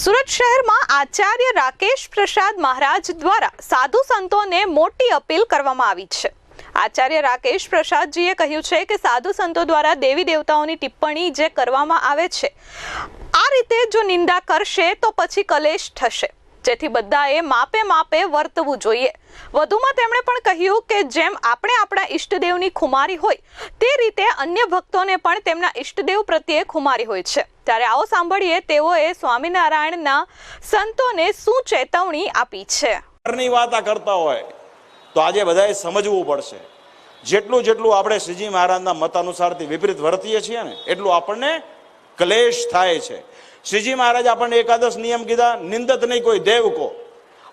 સુરત શહેરમાં આચાર્ય રાકેશ પ્રસાદ મહારાજ દ્વારા સાધુ સંતોને મોટી અપીલ કરવામાં આવી છે. આચાર્ય રાકેશ પ્રસાદજીએ કહ્યું છે કે સાધુ સંતો દ્વારા દેવી દેવતાઓની ટિપ્પણી જે કરવામાં આવે છે, આ રીતે જો નિંદા કરશે તો પછી કલેશ થશે. જેથી બધાએ માપે માપે વર્તવું જોઈએ. વધુમાં તેમણે પણ કહ્યું કે જેમ આપણે આપણા ઈષ્ટદેવની ખુમારી હોય, તે રીતે અન્ય ભક્તોને પણ તેમના ઈષ્ટદેવ પ્રત્યે ખુમારી હોય છે. ત્યારે આવો સાંભળીએ તેઓએ સ્વામિનારાયણના સંતોને શું ચેતવણી આપી છે. વાત આ કરતા હોય, તો આજે બધાએ સમજવું પડશે. જેટલું જેટલું આપણે શ્રીજી મહારાજના મત અનુસારથી વિપરીત વર્તીએ છીએ ને, એટલું આપણને ક્લેશ થાય છે. શ્રીજી મહારાજ આપણને એકાદશ નિયમ કીધા, નિંદત નહીં કોઈ દેવ કો.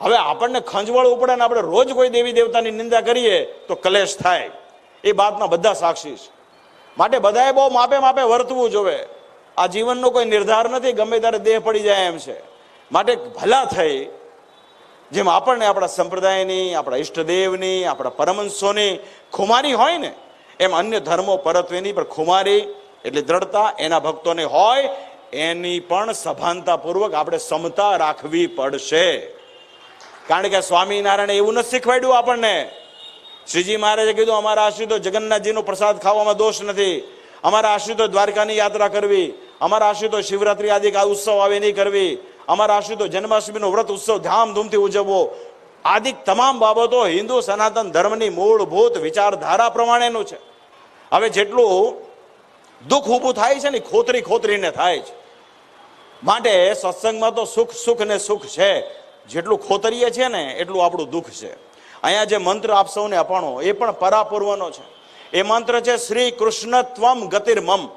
હવે આપણને ખંજવળ ઉપડે ને આપણે રોજ કોઈ દેવી દેવતાની નિંદા કરીએ તો ક્લેશ થાય. એ બાતના બધા સાક્ષી છે. માટે બધાએ બહુ માપે માપે વર્તવું જોવે. આ જીવનનો કોઈ નિર્ધાર નથી, ગમે ત્યારે દેહ પડી જાય એમ છે. માટે ભલા થઈ. જેમ આપણને આપણા સંપ્રદાયની, આપણા ઈષ્ટદેવની, આપણા પરમંશોની ખુમારી હોય ને, એમ અન્ય ધર્મો પરત્વેની પણ ખુમારી એટલે દ્રઢતા એના ભક્તોને હોય, એની પણ સભાનતાપૂર્વક આપણે સમતા રાખવી પડશે. કારણ કે સ્વામિનારાયણ એવું નથી શીખવાડ્યું આપણને. શ્રીજી મહારાજે કીધું, અમારા આશ્રિતો જગન્નાથજીનો પ્રસાદ ખાવામાં દોષ નથી. અમારા આશ્રિતો દ્વારકાની યાત્રા કરવી. અમારા આશ્રિતો શિવરાત્રી આદિ ઉત્સવ આવે નહીં કરવી. અમારા આશ્રિતો જન્માષ્ટમીનો વ્રત ઉત્સવ ધામધૂમથી ઉજવવો. આદિ તમામ બાબતો હિન્દુ સનાતન ધર્મની મૂળભૂત વિચારધારા પ્રમાણેનું છે. હવે જેટલું દુઃખ ઊભું થાય છે ને, ખોતરી ખોતરીને થાય છે. માટે સત્સંગમાં તો સુખ સુખ ને સુખ છે. જેટલું ખોતરીએ છે ને, એટલું આપણું દુઃખ છે. અહીંયા જે મંત્ર આપ સૌને અપાણો, એ પણ પરાપૂર્વનો છે. એ મંત્ર છે, શ્રી કૃષ્ણ ત્વમ ગતિર્મમ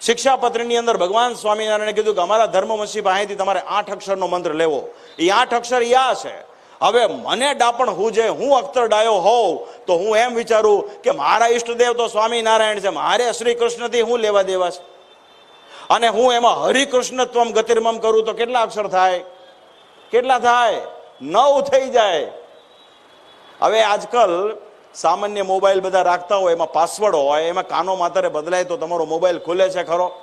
શિક્ષાપત્રની અંદર ભગવાન સ્વામિનારાયણે કીધું કે, અમારા ધર્મવંશી પાસેથી તમારે આઠ અક્ષરનો મંત્ર લેવો. એ આઠ અક્ષર યા છે. હવે મને ડાપણ હું જે, હું અખ્તર ડાયો હોઉં, તો હું એમ વિચારું કે મારા ઈષ્ટદેવ તો સ્વામિનારાયણ છે, મારે શ્રી કૃષ્ણથી હું લેવા દેવા છે? અને હું એમાં હરિકૃષ્ણત્વમ ગતિર્મમ કરું તો કેટલા અક્ષર થાય? કેટલા થાય? નવ થઈ જાય. હવે આજકાલ સામાન્ય મોબાઈલ બધા રાખતા હોય, એમાં પાસવર્ડ હોય, એમાં કાનો માતરે બદલાય તો તમારો મોબાઈલ ખુલે છે ખરો?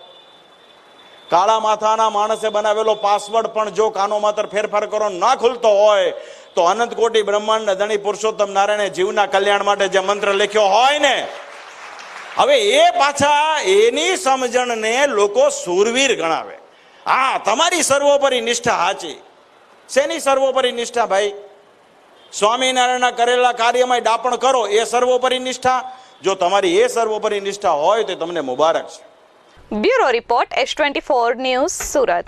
કાળા માથાના માણસે બનાવેલો પાસવર્ડ પણ જો કાનો માતર ફેરફાર કરો ના ખુલતો હોય તો અનંત કોટી બ્રહ્માંડ ધણી પુરુષોત્તમ નારાયણે જીવના કલ્યાણ માટે જે મંત્ર લખ્યો હોય ને, હવે એ પાછા એની સમજણને લોકો સુરવીર ગણાવે. હા, તમારી સર્વોપરી નિષ્ઠા સાચી. શેની સર્વોપરી નિષ્ઠા ભાઈ? સ્વામિનારાયણના કરેલા કાર્યમાં ડાપણ કરો, એ સર્વોપરી નિષ્ઠા. જો તમારી એ સર્વોપરી નિષ્ઠા હોય તો તમને મુબારક છે. Bureau report S twenty four news Surat.